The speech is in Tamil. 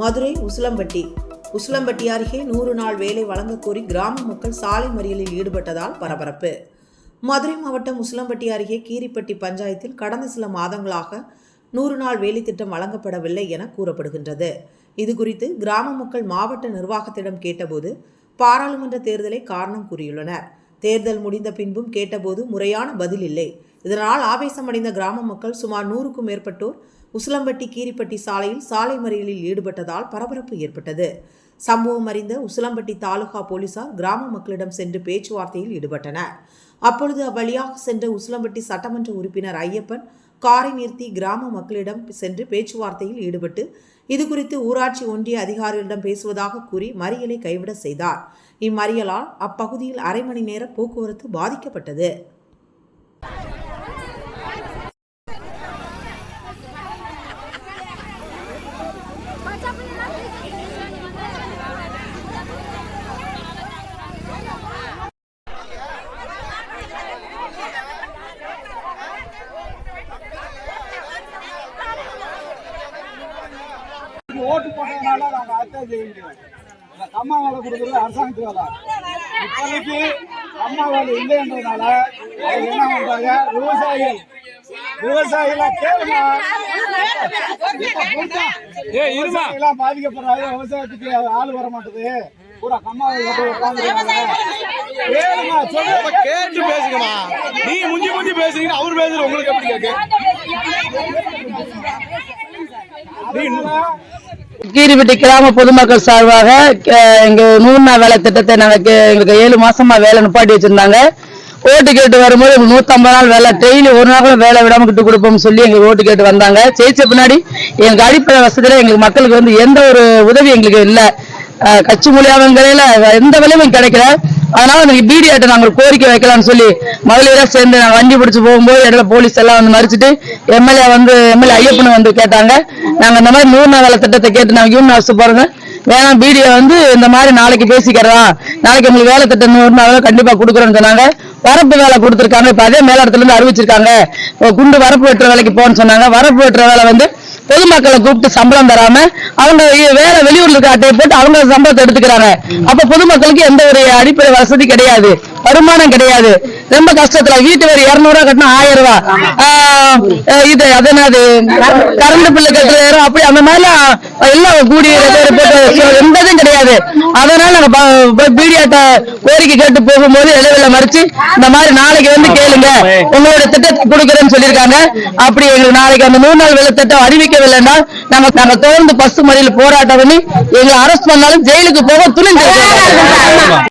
மதுரை உசிலம்பட்டி. உசிலம்பட்டி அருகே நூறு நாள் வேலை வழங்கக்கோரி கிராம மக்கள் சாலை மறியலில் ஈடுபட்டதால் பரபரப்பு. மதுரை மாவட்டம் உசிலம்பட்டி அருகே கீரிப்பட்டி பஞ்சாயத்தில் கடந்த சில மாதங்களாக நூறு நாள் வேலை திட்டம் வழங்கப்படவில்லை என கூறப்படுகின்றது. இதுகுறித்து கிராம மக்கள் மாவட்ட நிர்வாகத்திடம் கேட்டபோது பாராளுமன்ற தேர்தலை காரணம் கூறியுள்ளனர். தேர்தல் முடிந்த பின்பும் கேட்டபோது முறையான பதில் இல்லை. இதனால் ஆவேசமடைந்த கிராம மக்கள் சுமார் நூறுக்கும் மேற்பட்டோர் உசிலம்பட்டி கீரிப்பட்டி சாலையில் சாலை மறியலில் ஈடுபட்டதால் பரபரப்பு ஏற்பட்டது. சம்பவம் அறிந்த உசிலம்பட்டி தாலுகா போலீசார் கிராம மக்களிடம் சென்று பேச்சுவார்த்தையில் ஈடுபட்டனர். அப்பொழுது அவ்வழியாக சென்ற உசிலம்பட்டி சட்டமன்ற உறுப்பினர் ஐயப்பன் காரை நிறுத்தி கிராம மக்களிடம் சென்று பேச்சுவார்த்தையில் ஈடுபட்டு இதுகுறித்து ஊராட்சி ஒன்றிய அதிகாரிகளிடம் பேசுவதாக கூறி மறியலை கைவிட செய்தார். இம்மறியலால் அப்பகுதியில் அரை மணி நேர போக்குவரத்து பாதிக்கப்பட்டது. ஓட்டு போட்டதுனால நாங்க அர்த்தம் செய்ய முடியும் இந்த அம்மா வேலை கொடுக்குறது அரசாங்கத்து வேலை இப்போதைக்கு அம்மா வேலை இல்லைன்றதுனால அவங்க என்ன பண்றாங்க? விவசாயிகள். விவசாயிகளை கேளுங்க விவசாயிகளாம் பாதிக்கப்படுறாங்க. விவசாயத்துக்கு ஆள் வர மாட்டேது. பூரா உட்காந்துருக்காங்க கேளுங்க சொல்லுங்க கேட்டு பேசுங்கம்மா. நீ முஞ்சி முஞ்சி பேசுறீங்க அவர் பேசுற உங்களுக்கு எப்படி அதனால கீரிப்பட்டி கிராம பொதுமக்கள் சார்பாக எங்க நூறு நாள் வேலை திட்டத்தை நமக்கு எங்களுக்கு ஏழு மாசமா வேலை நிப்பாட்டி வச்சிருந்தாங்க. ஓட்டு கேட்டு வரும்போது எங்களுக்கு நூத்தம்பது நாள் வேலை டெய்லி ஒரு நாள் கூட வேலை விடாம கிட்டு கொடுப்போம்னு சொல்லி எங்களுக்கு ஓட்டு கேட்டு வந்தாங்க. ஜெயிச்ச பின்னாடி எங்க அடிப்படை வசதியில எங்களுக்கு மக்களுக்கு வந்து எந்த ஒரு உதவி எங்களுக்கு இல்ல. கட்சி மூலியமாங்களையில எந்த வேலையும் கிடைக்கல. அதனால எனக்கு பிடி நாங்கள் கோரிக்கை வைக்கலாம்னு சொல்லி மகளிரா சேர்ந்து நாங்கள் வண்டி பிடிச்சி போகும்போது இடையில போலீஸ் எல்லாம் வந்து மறிச்சிட்டு எம்எல்ஏ வந்து எம்எல்ஏ ஐயப்பன் வந்து கேட்டாங்க. நாங்க இந்த மாதிரி நூறு நாள் வேலை திட்டத்தை கேட்டு நாங்க யூனியன் அரசு போறோங்க வேணாம் பிடிஓ வந்து இந்த மாதிரி நாளைக்கு பேசிக்கிறதா? நாளைக்கு உங்களுக்கு வேலை திட்டம் நூறு நாள் வேலை கண்டிப்பா கொடுக்குறோம்னு சொன்னாங்க. வரப்பு வேலை கொடுத்துருக்காங்க. இப்ப அதே மேலிடத்துல இருந்து அறிவிச்சிருக்காங்க. குண்டு வரப்பு வெட்டுற வேலைக்கு போன்னு சொன்னாங்க. வரப்பு வெட்டுற வேலை வந்து பொதுமக்களை கூப்பிட்டு சம்பளம் தராம அவங்க வேற வெளியூர்ல இருக்க அட்டையை போட்டு அவங்க சம்பளத்தை எடுத்துக்கிறாங்க. அப்ப பொதுமக்களுக்கு எந்த ஒரு அடிப்படை வசதி கிடையாது. வருமானம் கிடையாது. ரொம்ப கஷ்டத்துல. வீட்டு வரி இருநூறு ரூபா கட்டினா ஆயிரம் ரூபா ஆஹ் இது அது என்னது? கரண்ட் பில்லு கட்டுறாயிரம் அப்படி அந்த மாதிரிலாம் எல்லாம் கூடி எந்ததும் கிடையாது. அதனால நாங்க பீடியாட்ட கோரிக்கை கேட்டு போகும்போது இடைவெளி மறிச்சு இந்த மாதிரி நாளைக்கு வந்து கேளுங்க. உங்களோட திட்டத்தை கொடுக்குறேன்னு சொல்லியிருக்காங்க. அப்படி எங்களுக்கு நாளைக்கு அந்த நூறு நாள் வேலை திட்டம் அறிவிக்கவில்லைன்னா நாங்க நாங்க தொடர்ந்து பஸ் மறியல் போராட்டம் பண்ணி எங்களை அரெஸ்ட் பண்ணாலும் ஜெயிலுக்கு போக துணிஞ்சு